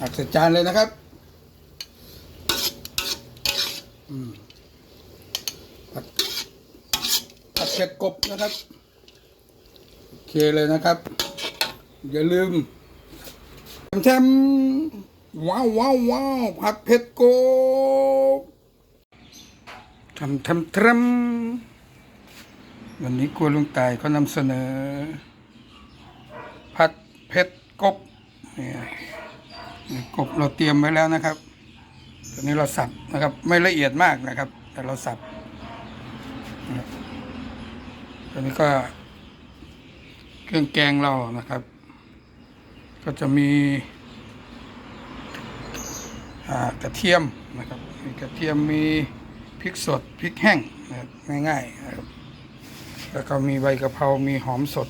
ตักใส่จานเลยนะครับผัดผัดเผ็ดกบนะครับโอเคเลยนะครับ อย่าลืมแทมว้าวว้าวว้าวผัดเผ็ดกบทำทำทำวันนี้กลัวลุงตายเขานำเสนอ ผัดเผ็ดกบเนี่ย กบเราเตรียมไว้แล้วนะครับตอนนี้เราสับนะครับ ไม่ละเอียดมากนะครับ แต่เราสับตอนนี้ก็ เครื่องแกงเรานะครับ ก็จะมีกระเทียมนะครับมีกระเทียมมีพริกสดพริกแห้งนะครับง่ายๆนะครับแล้วก็มีใบกะเพรา มีหอมสด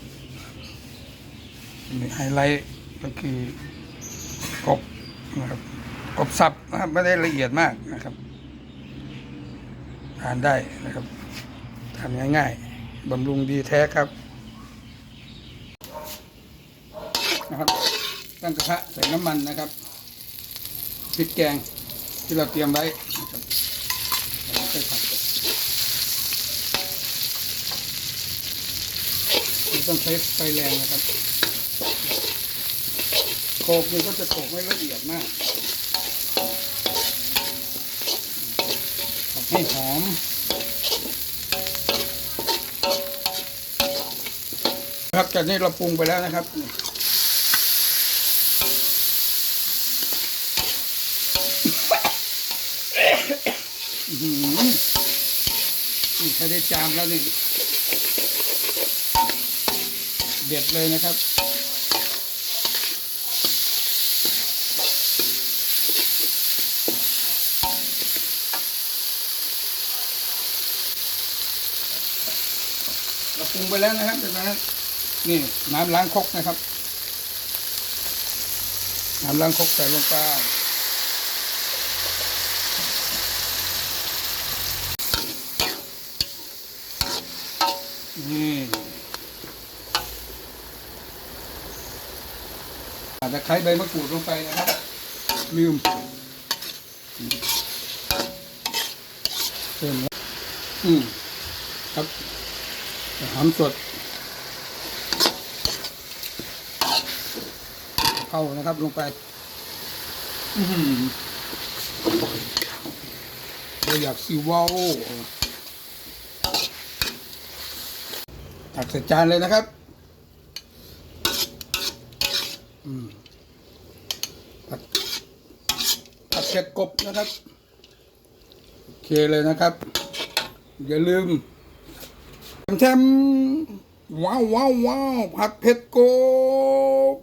มีไฮไลท์ก็คือ กบนะครับกบสับนะครับไม่ได้ละเอียดมากนะครับทานได้นะครับทานง่ายๆบำรุงดีแท้ครับนะครับตั้งกระทะใส่น้ำมันนะครับพริกแกงที่เราเตรียมไว้นะครับแล้วก็ผัดไม่ต้องใช้ไฟแรงนะครับ กนี่ก็จะโขกไม่ละเอียดมากผัดให้หอมครับจากนี้เราปรุงไปแล้วนะครับนี่ถ้าได้จามแล้วนี่ เด็ดเลยนะครับ เราปรุงไปแล้วนะครับเป็นไงครับนี่น้ำล้างครกนะครับ น้ำล้างครกใส่ลงไปนี่อาจจะใช้ใบมะกรูดลงไปนะครับลืมเพิ่มแล้วอืมครับ หอมสดเข้านะครับลงไปอื้อหือเราอยากซีว้าวตักใส่จานเลยนะครับอืมผัดผัดเผ็ดกบนะครับ โอเคเลยนะครับ อย่าลืม แทมว้าวว้าวว้าวผัดเผ็ดโกบ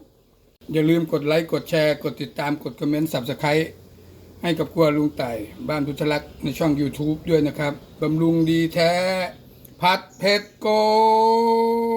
อย่าลืมกดไลค์กดแชร์ กดติดตามกดคอมเมนต์สับสไครต์ให้กับครัวลุงไต่บ้านพุทธลักษณ์ในช่อง YouTube ด้วยนะครับบำรุงดีแท้ ผัดเผ็ดโกบ